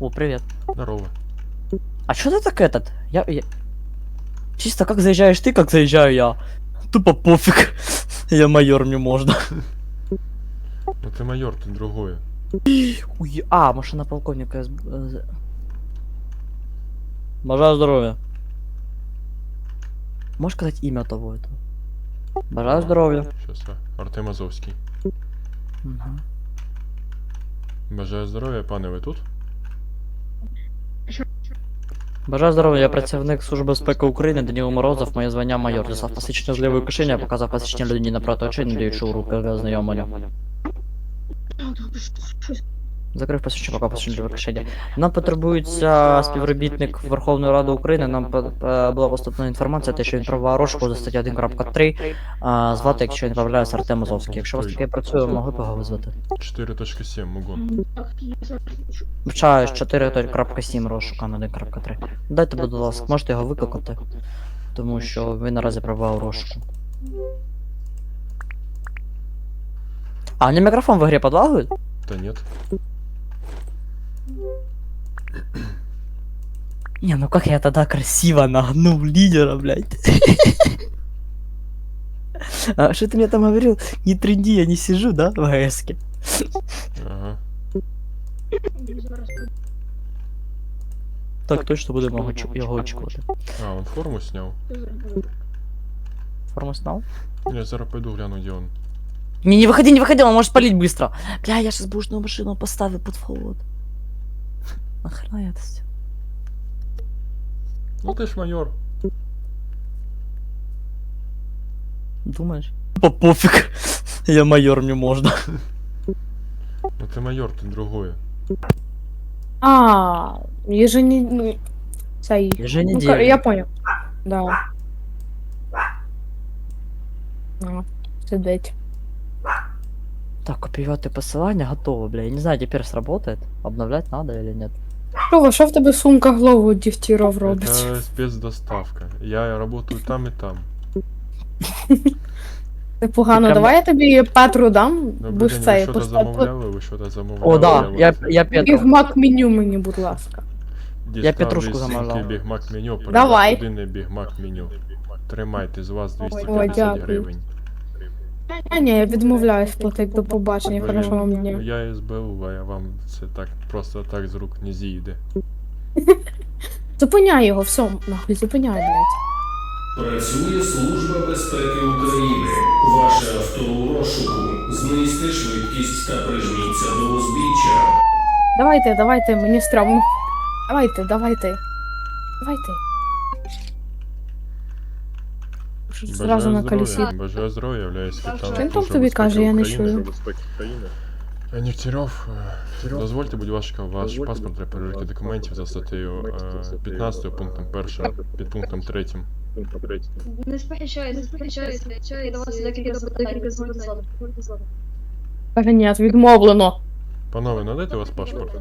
О, привет. Здорово. А что ты так этот? Я, я- Чисто как заезжаешь ты, как заезжаю я. Тупо пофиг. Я майор, мне можно. Ну ти майор, ти другое. Уй, а, машина полковника. СБ, э, з- Бажаю здоровья. Можешь сказать имя того этого? Бажаю здоровья. Щас, а. Артем Азовський. Мгм. Бажаю здоров'я, пане, ви тут? Бажаю здоров'я, я працівник Служби безпеки України Даніло Морозов, моє звання майор. Дістав посвідчення з лівої кишені, я показав посвідчення людині напроти очей, не даючи у руки для ознайомлення. Закрив посвідчення, поки посвідчення лівої кишені. Нам потребується співробітник Верховної Ради України. Нам е, була поступна інформація, те, що він провав розшуку за стаття 1.3, звати, якщо я не помиляюсь, Артем Азовський. Якщо у вас таке працює, могли б його визвати. 4.7, Мугон. Вчаю 4.7 розшука на 1.3. Дайте, будь ласка, можете його викликати, тому що він наразі провав розшуку. А, не мікрофон в ігрі подлагують? Та нет. Не, ну как я тогда красиво нагнул лидера, блядь. А что ты мне там говорил? Не тренди, я не сижу, да, в АЭСке? Ага. Так точно будемо його очі- його очікувати. А, он форму сняв. Форму снял? Я зараз пойду гляну, де он. Не, не выходи, не выходи, он может палить быстро. Бля, я сейчас бушную машину поставил под вход. Нахрена я это сделал? Ну ти ж майор. Думаешь? По пофиг. Я майор, мне можно. Ну ти майор, ти другое. А, еженедельный. Ну, цей. Ну, Еженедельный. ка- я понял. Да. А, сидеть. Так, копировать посылание готово, бля. Я не знаю, теперь сработает. Обновлять надо или нет. Що, що в тебе сумка голову дівтіров робить? Это спецдоставка. Я работаю там і там. Непогано, Яка- давай я тобі Петру дам, Добрий будеш день, ви цей що-то поставити. замовляли? Ви що-то замовляли? О, да, я, я Петр. Бігмак меню мені, будь ласка. дістав петрушку замовляв. бігмак меню, Давай. Один бігмак меню. Тримайте, з вас Ой, 250 дякую. гривень. А ні, я відмовляюсь платити до побачення, хорошого вам дня. Я СБУ, а я вам це так просто так з рук не зійде. Зупиняй його, все, нахуй, зупиняй, блядь. Працює Служба безпеки України. Ваше авто у розшуку. Знизьте швидкість та прижміться до узбіччя. Давайте, давайте, мені стрьомно. Давайте, давайте. Давайте. Зразу на колесі. Бажаю здоров'я, являюсь капітаном. Він там тобі каже, я не чую. Е, Нігтярьов, е, дозвольте, будь ласка, ваш паспорт для перевірки документів за статтею е, 15 пунктом 1, під пунктом 3. Не сперечаюсь, не сперечаюсь, я до вас декілька запитань, запитань. Каже, ні, відмовлено. Панове, надайте вас паспорт.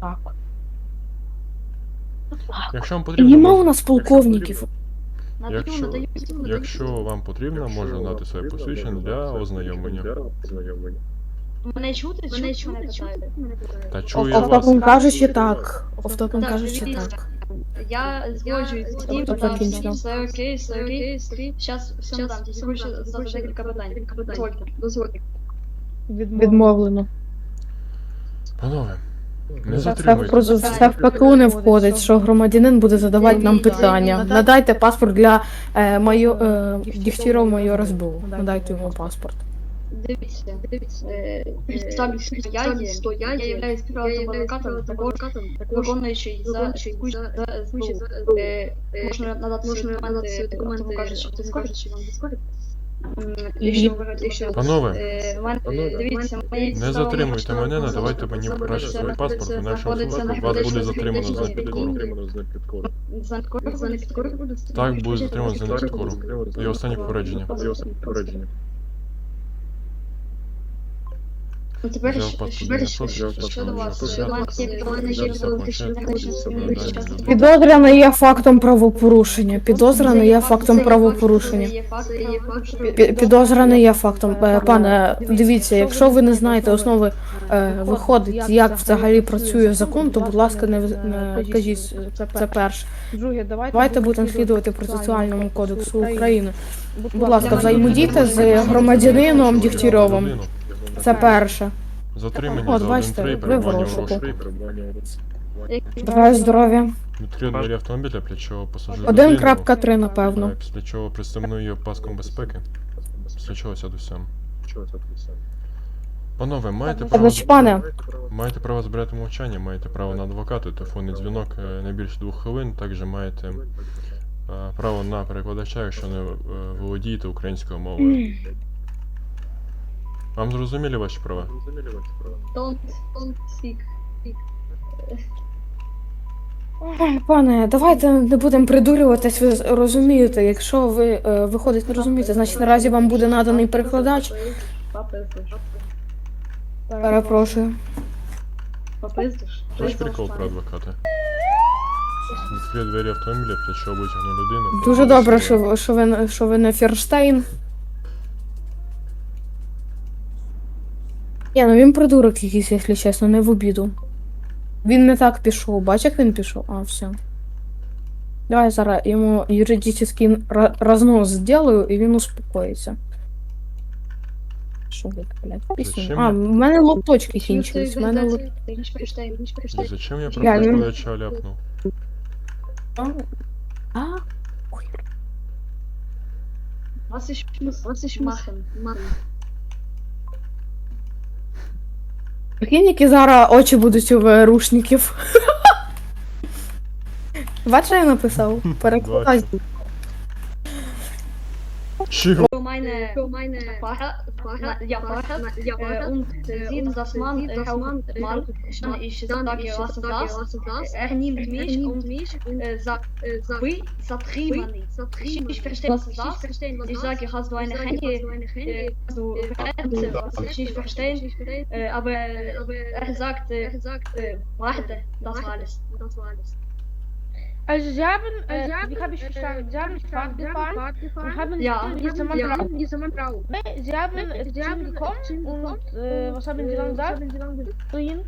Так. Якщо вам потрібно, Нема у нас полковників. Якщо, якщо вам потрібно, можна дати своє посвідчення для ознайомлення. Мене чути? Мене чути? чути? Та чую я вас. Автопом кажучи так. Автопом Так, кажучи дивіться. так. Я згоджуюсь з тим, Тобто там закінчено. все окей, все окей. Щас, все надам, тільки хочу задати декілька питань. Дозвольте, дозвольте. Відмовлено. Панове, не Це, затримуйте. це, це в ПКУ не входить, що громадянин буде задавати нам питання. Надайте паспорт для е, майо, е, Дігтяров майора СБУ. Надайте йому паспорт. Дивіться, дивіться, е, підставі стояння, стояння, я являюсь приватним адвокатом, також виконуючий за звучить, можна надати свої документи, документи, кажуть, що ти скажеш. Панове, Е, в мене- Дивіться, не затримуйте мене, надавайте мені краще свій паспорт, знаходиться вас буде затримано за підкору. Підкору, підкору Так, буде затримано за непідкору. І останнє попередження. Ну, Тепер що- вас? вас? є фактом правопорушення. Підозрюваний є фактом правопорушення. Пі- Підозрюваний є фактом. Е, Пане, дивіться, якщо ви не знаєте основи е, виходить, як взагалі працює закон, то будь ласка, не, в- не кажіть це перше. Друге, давайте, Давайте будемо слідувати процесуальному кодексу України. Будь ласка, взаємодійте з громадянином Дігтярьовим. Це перше. Затримання От, за бачите, 1-3 ви в перебування в розшуку. розшуку. Бажаю здоров'я. Відкрив двері автомобіля, після чого пасажир 1.3, напевно. Е, Після чого пристебну її паском безпеки. Після чого сяду сам. Панове, маєте право, пане, маєте право збирати мовчання, маєте право на адвоката, телефонний дзвінок е, не більше двох хвилин, також маєте е, право на перекладача, якщо не е, володієте українською мовою. Вам зрозуміли ваші права? Don't, don't speak. пане, давайте не будемо придурюватись, ви розумієте, якщо ви е, виходить не розумієте, значить наразі вам буде наданий перекладач. Перепрошую. Попиздиш? Це ж прикол про адвоката. Відкрив двері автомобіля, після чого витягну людину. Дуже добре, що, ви- що, ви, що ви не Ферштейн. Ні, ну він придурок якийсь, якщо чесно, не в обіду. Він не так пішов. Бач, як він пішов? А, все. Давай зараз йому юридичний ра- рознос зроблю, і він успокоїться. Що ви, блядь, пісню? А, в мене лопточки кінчились. В мене лот... Зачем я про Я не- перекладача ляпнув? А, Was ich muss, was ich machen, machen. Прикинь, які зараз очі будуть у ВРУшників. Бачиш, я написав? Перекладай. Чого? Meine, für meine Fahrer, Fahrer, ja, ja, und sieht, dass man, äh, man, man, dann ich sage, was ist das? Er nimmt mich und mich, äh, sagt, äh, вы Satriemani. Ich, verstehe, was ist das? Ich sage, hast du eine Handy, Verhältnisse, was ich nicht verstehe, aber er sagt, äh, warte, das war alles, das war alles. Also sie haben, äh, wie habe ich verstanden, sie haben nicht Fahrt gefahren und haben Ja, diese Mann ja. drauf. Nee, sie haben äh, zu ihm gekommen und äh, was haben sie dann gesagt? Zu ihm?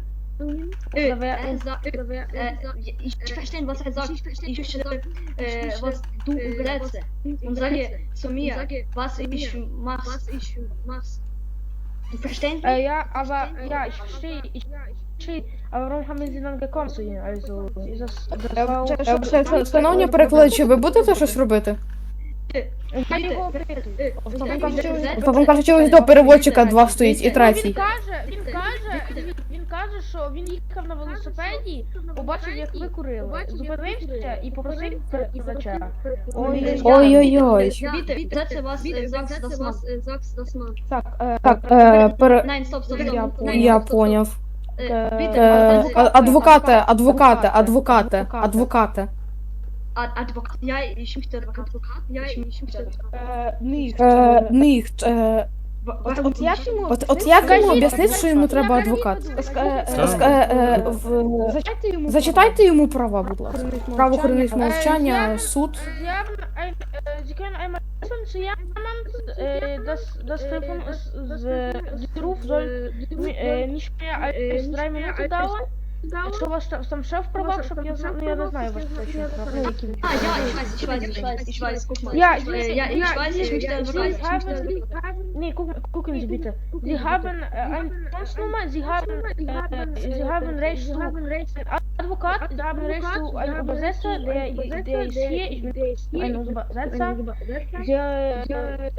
Äh, Oder wer? sagt, äh, ich, ich verstehe, was er sagt. Ich verstehe, äh, was du übersetze. Und sage zu mir, was ich mach. Du verstehst Äh, ja, aber ja, ich verstehe, ich verstehe. Aber warum haben sie dann gekommen zu Ihnen? Also, ist das, das war auch... Шановні перекладачі, ви будете щось робити? Я його. Потім кажуть, ось до переводчика два стоїть і Він каже, він каже, він каже, що він їхав на велосипеді, побачив, як ви курили, зупинився і попросив перекладача. Ой, Ой-ой-ой. Bitte, setze was, äh, sagst das Mann. Так, е, Так, е, пере... Nein, stopp, stopp, Я, я поняв. stopp. Äh, Е, bitte, Е, setze- а- адвокате, адвокате, адвокате, адвокате. Ad- Advokat. Ja, ich möchte Advokat. Ja, ich möchte Advokat. е, ні. Е, ніхт. Е, Warum От як йому... от, от як йому об'яснити, що йому треба адвокат? Ска- е, Ск- е, е, в- Зачитайте йому. Зачитайте йому права, будь ласка. Право хранить Е, мовчання, я- суд. Sie haben ein, äh, Sie können einmal wissen zu jemand, äh, dass das Telefon ist, äh, der Ruf soll äh, nicht mehr als drei Minuten dauern. Якщо у вас там, там ще в правах, щоб я знаю, ну я не знаю, вас точно прав. Ну, які ви. Ah, ja, ich weiß, ich weiß, ich weiß, ich weiß, guck mal. Ja, Äh, ja, ich weiß, ich möchte Advokat. Ich möchte Advokat. nee, gucken Sie haben ein hebben sie haben, sie haben Recht Advokat, sie haben Recht zu einem Übersetzer, der, der ist hier, ich bin ein Übersetzer. Der,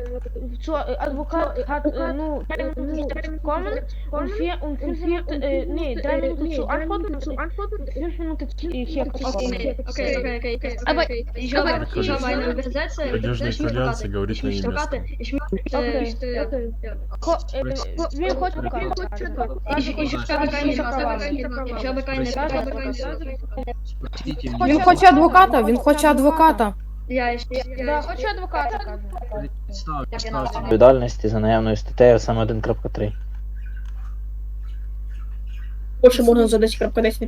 zur Advokat hat nu Minuten und vier und vier, nee, drei Minuten zu antworten, zu antworten, fünf Minuten hier Okay, okay, okay, okay. Aber ich habe meine Übersetzer, ich habe meine ich äh, äh. Він хоче адвоката, він хоче адвоката. Да, хочу адвоката, каже. відповідальності за наявною статтею саме 1.3. Більше можна за 10.10 не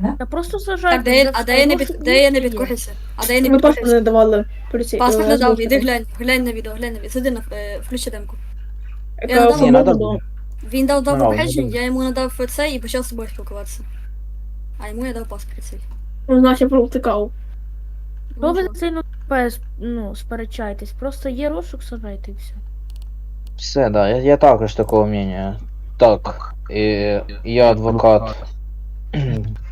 підкорив. Та просто сажайте. Так, де я, а де я не під, де я не є. А де я не Ми паспорт не давали поліцей. Паспорт е, не дав, іди глянь, глянь на відео, глянь на відео. Сиди на, е, включи демку. Я надав- Ні, умова Він дав дав Ну, попередження, ну, я йому надав це і почав з собою спілкуватися. А йому я дав паспорт цей. Ну, значить, я провтикав. Ну ви сильно пес, ну, сперечайтесь. Просто є розшук, сажайте і все. Все, да, я, я також такого мнення. Так, і, я адвокат.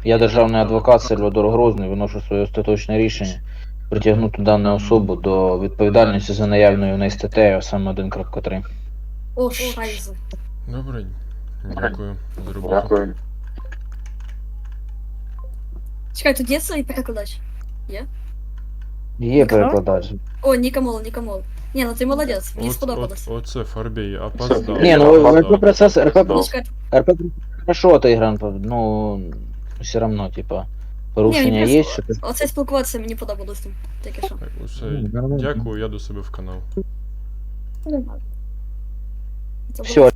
Я державний адвокат Сальвадор Грозний, виношу своє остаточне рішення притягнути дану особу до відповідальності за наявною в неї статтею, а саме 1.3. О, шайзе. Добре, дякую за роботу. Чекай, тут є цей перекладач? Є перекладач. О, Нікамол, Нікамол. Ні, ну ти молодець, мені От, сподобалось. от, оце Фарбій, опоздав. Ні, ну РП опоздав. процес, РП Ну, процес, чекай, РП хорошо отыгран, ну, все равно, типа, порушення Ні, є, що ти... оце спілкуватися мені подобалось з ним. Що. Так, усе, Ну, нормально. дякую, я до себе в канал. Це Все,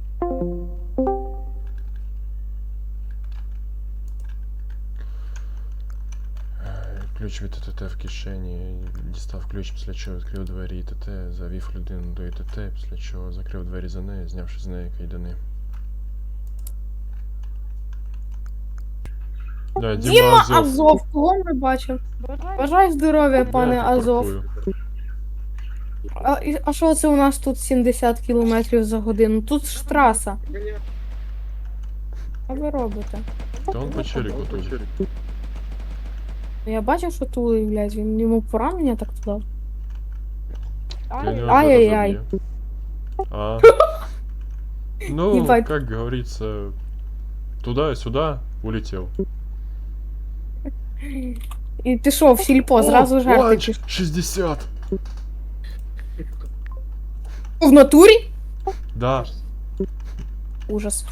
Е, Ключ від ІТТ в кишені, дістав ключ, після чого відкрив двері ІТТ, завів людину до ІТТ, після чого закрив двері за нею, знявши з неї кайдани. Да, Діма, Діма Азов. Азов, кого ми бачимо? Бажаю здоров'я, пане Я Азов. паркую. А, і- а що це у нас тут 70 км за годину? Тут ж траса. Що ви робите? Та он по челіку тут. Я бачив, що тулий, блядь, він йому поранення так туди. Я не Ай-яй-яй. разобью. А. Ну, Ебать. как говорится, туда-сюда улетел. І пішов в сільпо, зразу ланч 60! В натурі? Да, Ужас.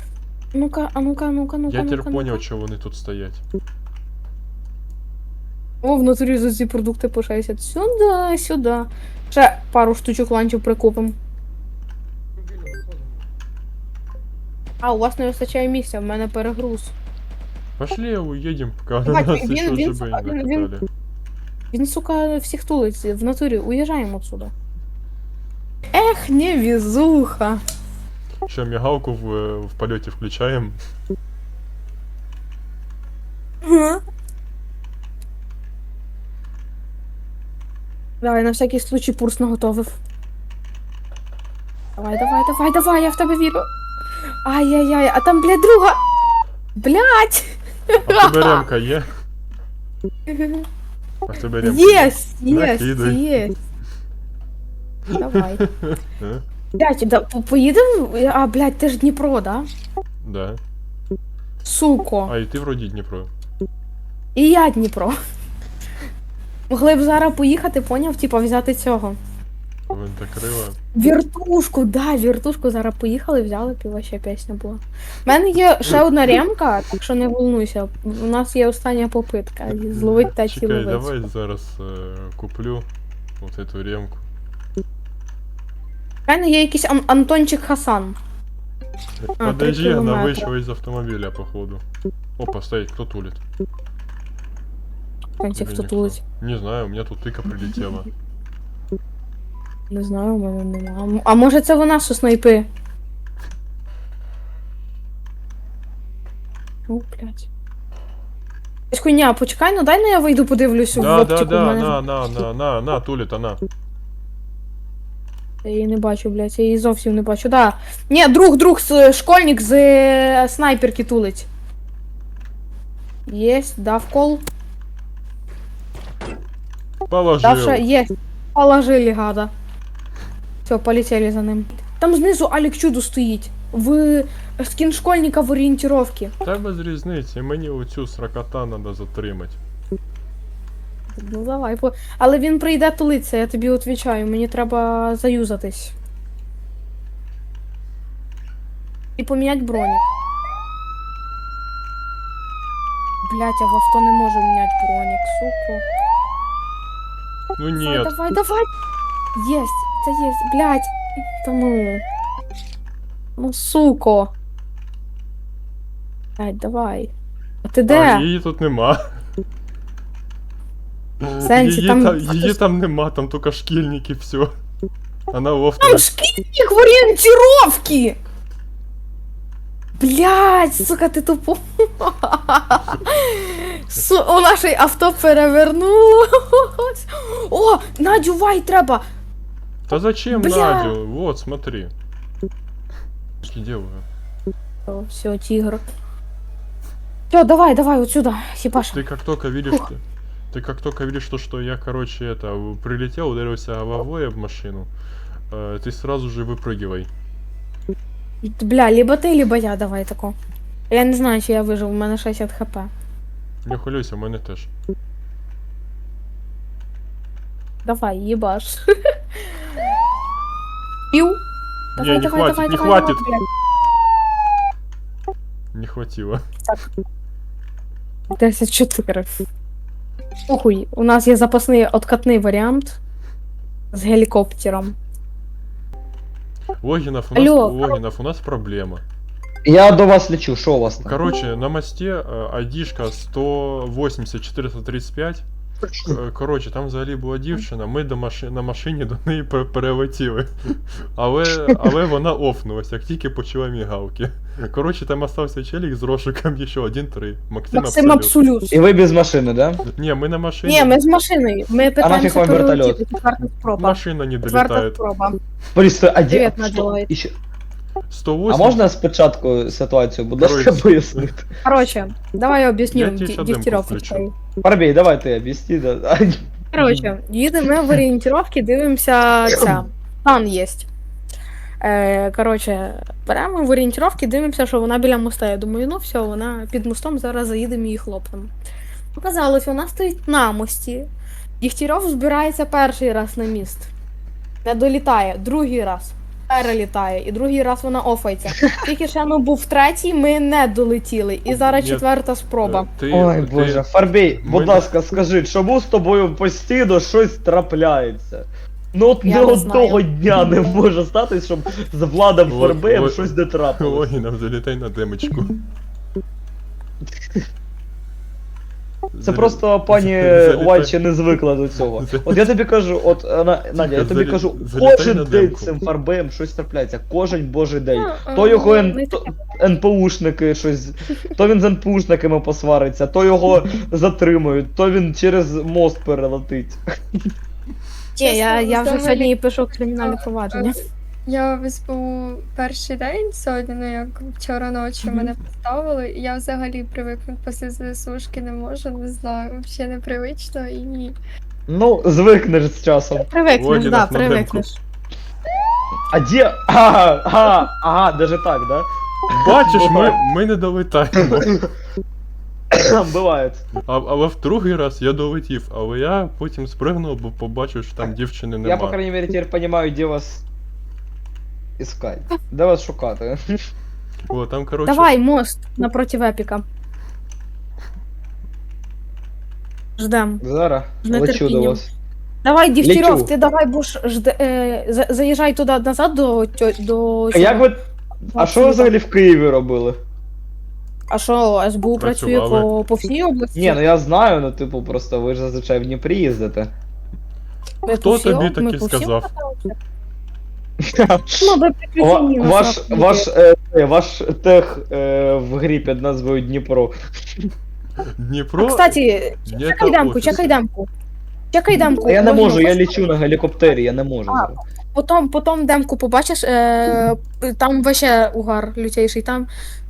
Ну-ка, а ну-ка, ну-ка, ну-ка. я тепер ну-ка. понял, що вони тут стоять. О, в натурі за ці продукти по 60. Сюди, сюди. Ще пару штучок ланчів прикупимо. А, у вас не вистачає місця, в мене перегруз. Пошли уедем, пока Давай, нас він- еще він живые не сука, він- накатали. Він, сука, всіх тулить. В натурі, уїжджаємо отсюда. Ех, невезуха. Что, мигалку в, э, в полете включаем? Давай, на всякий случай пурс наготовив. Давай, давай, давай, давай, я в тебе вірю. Ай-яй-яй, а там, блядь, друга. Блядь. А в тебе ремка є? А в тебе ремка Єсть, єсть, Накидай. єсть. Давай. Е? Блядь, да, по- поїдемо? А, блядь, ти ж Дніпро, да? Да. Суко. А, і ти вроді Дніпро. І я Дніпро. Могли б зараз поїхати, поняв, типа взяти цього. Винта крила. Віртушку, да, віртушку зараз поїхали, взяли, піва ще пісня була. У мене є ще одна ремка, так що не волнуйся. У нас є остання попитка. Зловить та Чекай, ціловить. давай зараз е, куплю вот эту ремку. У мене є якийсь Ан- Антончик Хасан. А, Подожди, три она километра. вышла из автомобиля, походу. Опа, стоит, кто тулит? Конці Или хто никто? тулить. Не знаю, у меня тут тыка прилетела. Не знаю, у мене нема. А може це вона що снайпи? Ну, блядь. Ось Хуйня, почекай, ну дай ну я вийду подивлюсь в Да, да, оптику. в да, мене... на, на, на, на, на, тулит она. Я її не бачу, блядь, я її зовсім не бачу. Да. Ні, друг, друг, с- школьник з е, снайперки тулить. Єсть, дав кол. Положил. Дав ще, єсть. Положили, гада. Все, полетели за ним. Там знизу Алік Чудо стоїть. В скін школьника в орієнтировці. Та без різниці, мені оцю сракота треба затримати. Ну давай, по... але він прийде тулиться, я тобі відповідаю, мені треба заюзатись. І поміняти бронік. Блять, я в авто не можу міняти бронік, сука. Ну Давай, нет, давай, давай. Єсть, це єсть, блять. Та ну. Ну, суко. Блядь, давай. А ти А, де? її тут нема. Сенсі, її, там хтось- її там нема, там тільки шкільники, все. Вона Там офтова. шкільник в орієнтировці! Блядь, сука, ти тупо. Су, у наше авто перевернулось. О, Надю Вай треба. Та зачем Бля. Надю? Вот, смотри. Что делаю? Все, тигр. Все, давай, давай, вот сюда, хипаш. Ты как только видишь, ты, ты как только видишь то, что я, короче, это, в- прилетел, ударился головой об машину, э, ты сразу же выпрыгивай. Бля, либо ти, либо я, давай тако. Я не знаю, чи я вижив, у мене 60 хп. Не хвилюйся, у мене теж. Давай, їбаш. Пів. Не, не хватит, не хватит. блядь. Не хватило. 54. Похуй, у нас є запасний откатний варіант з гелікоптером. Логинов, у нас, Алло. Логинов, у нас проблема. Я до вас лечу, що у вас там? Короче, на мосте э, айдишка 180-435. Е, Коротше, там взагалі була дівчина, ми до маши... на машині до неї пер- перелетіли. Але, але вона офнулась, як тільки почула мігалки. Коротше, там остався челік з розшуком ще один-три. Максим, Максим Абсолют. Абсолют. І ви без машини, да? Ні, ми на машині. Ні, ми з машиною. Ми нафіг питаємося вам вертольот? перелетіти. Четверта спроба. Машина не Четверта долітає. спроба. Просто, а де... Надя Лайт. Іще- 108. А можна спочатку ситуацію, будь ласка, Коротше. пояснити? Короче, давай я об'ясню Я тебе щас включу. давай ти об'ясни. Да. Короче, їдемо в орієнтировки, дивимося ця. Пан є. Е, короче, беремо в орієнтировки, дивимося, що вона біля моста. Я думаю, ну все, вона під мостом, зараз заїдемо її хлопнемо. Оказалось, вона стоїть на мості. Дігтярьов збирається перший раз на міст. Не долітає, другий раз. Перелітає, і другий раз вона офається. Тільки ще ну був третій, ми не долетіли. І зараз четверта спроба. Е, Ти, Ой, ти- боже, Фарбій, Ми- будь ласка, скажи, чому з тобою постійно щось трапляється? Ну от Я не не одного знаю. дня не може статись, щоб з Владом Фарбеєм ой. щось не трапилось. Логінов, залітай на демочку. Це просто пані Уайт ще не звикла до цього. От я тобі кажу, от е, На- Надя, я тобі кажу, кожен день цим фарбеєм щось трапляється, кожен божий день. Ну, То його ну, то- НПУшники щось, то він з НПУшниками посвариться, то його затримують, то він через мост перелетить. Ні, я, я вже сьогодні пишу кримінальне провадження. Я ось був перший день сьогодні, ну як вчора ночі мене поставили, і я взагалі привикнути після ЗСУшки не можу, не знаю, взагалі непривично і Ну, звикнеш з часом. Привикнеш, Логінов да, на привикнеш. А де. Ага, ага, ага, даже так, да? Бачиш, ми, ми не долетаємо. Бывает. А, але в другий раз я долетів, але я потім спригнув, бо побачив, що там дівчини. Я, по крайней мере, теперь понимаю, де вас искать. Де вас шукати. О, там, коротше, Давай, мост напротив епіка. Ждем. Зараз З лечу до нетерпінням. вас. Давай, Дігтярьов, Лечу. ти давай будеш жде, е, за- заїжджай туди назад до тьо, до А як ви. А що ви взагалі в Києві робили? А що, СБУ працює Працювали. по, по всій області? Ні, ну я знаю, ну типу, просто ви ж зазвичай в Дніпрі їздите. Ми Хто по всій тобі об- таке по всій сказав? області. Ну, Ваш, ваш, е, ваш тех е, в грі під назвою Дніпро. Дніпро. А, кстати, Ні, чекай офіс. чекай демку. Чекай демку. Я не можна можу, я просто- лечу на гелікоптері, я не можу. А, зараз. Потом, потом демку побачиш, е, там вообще угар лютейший. Там,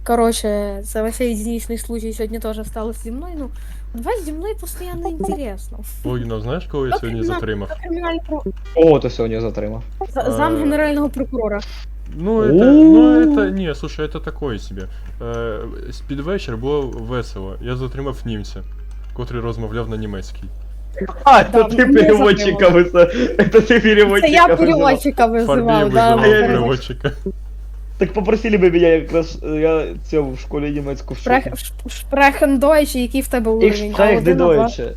короче, це вообще единичный случай сьогодні теж сталося зі мною. Ну, давай зі мною постійно інтересно. Логінов, знаєш, кого я сьогодні Кримінал- затримав? Кримінальний про... О, то сьогодні затримав. за- Зам Е, генерального прокурора. Ну, это, ну, это, не, слушай, это такое себе. Е, з- під вечір було весело. Я затримав німця, котрий розмовляв на німецький. А, Да, это ты мене переводчика вызывал. Это ты Це переводчика я вызывал. переводчика Фарбій визивав, да. визивав я- переводчика. Так попросили бы меня, якраз я цьому в школі німецьку вчу. Шпрех, шп- Шпрехендойчі, який в тебе Їх уровень. шпрех А один, а два. дедойче.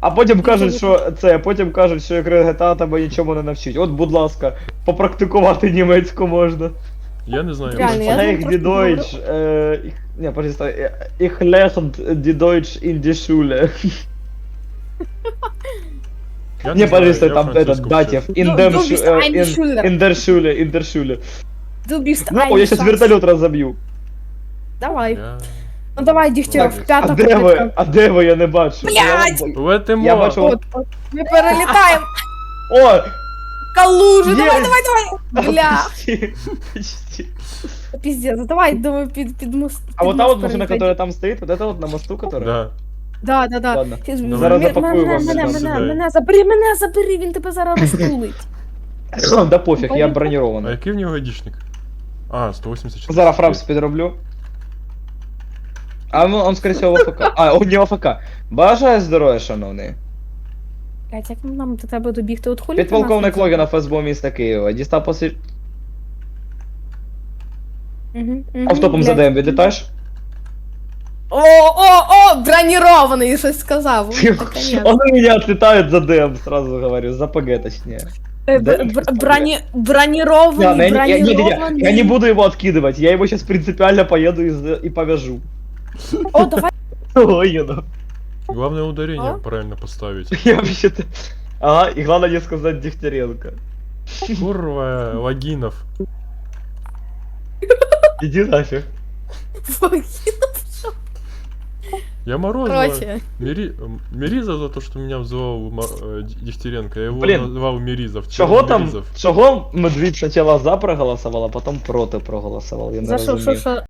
А потім кажуть, що це, а потім кажуть, що якраз GTA тебе нічому не навчить. От, будь ласка, попрактикувати німецьку можна. Я не знаю, Реально, я як думаю, Шпрех трошки дедойч, е, Не, подожди, стой. Э, Ich lerne die Deutsch in die Schule. Я Не, подожди, знаю, стой, я там французьку этот, датив. вчив. In Du- dem du Schu- bist äh, ein in- Schüler. in der Schule, in der Schule. Du bist Ну, я сейчас вертолет разобью. Давай. Ну давай, Дігтярьов, Так, п'ята А де ви? А де ви? Я не бачу. Блядь! Я- Летимо! Я бачу. От, от. Ми перелітаємо. О! Калужу, Є! давай, давай, давай. Бля, Почти. Почти. пиздец, давай, думаю, під, під мост. А вот та вот машина, которая там стоит, вот это вот на мосту, которая? Да. Да, да, да. Ладно. Ну, зараз мене- запакую мене, вам мене, сюди. мене, мене, забери, мене забери, він тебе зараз розтулить. Да пофіг, я Поїхали. А який в нього годічник? А, 184. Зараз фрапс підроблю. А ну, он, скорее всего, в АФК. А, он не АФК. Бажаю здоров'я, шановний. Блять, як нам до тебе добігти? От хулі Підполковник Логінов СБУ міста Києва. Дістав посвід... Мгм, мгм, Автопом блядь. задаємо, відлітаєш? О, о, о, бронірований, щось сказав. У меня отлетает за ДМ, сразу говорю, за ПГ точнее. Е, Да, бр- бр- броні- Бронірований, Ладно, я, не- я- не- не- бронірований. я не буду его откидывать, я его сейчас принципиально поеду и, за- и повяжу. О, давай. Ой, ну. Главное ударение А? правильно поставить. Я вообще-то... Ага, и главное не сказать Дегтяренко. Курва, Логинов. Иди нафиг. Я Морозова. Короче, Мири... м, Миризов за то, что меня взывал Ма- э, Д- Дегтяренко. Я его Блин. называл Миризов. Чого там? Миризов. Чого Медвідь спочатку за проголосував, а потім проти проголосував? Я не за що, що, розумію. що?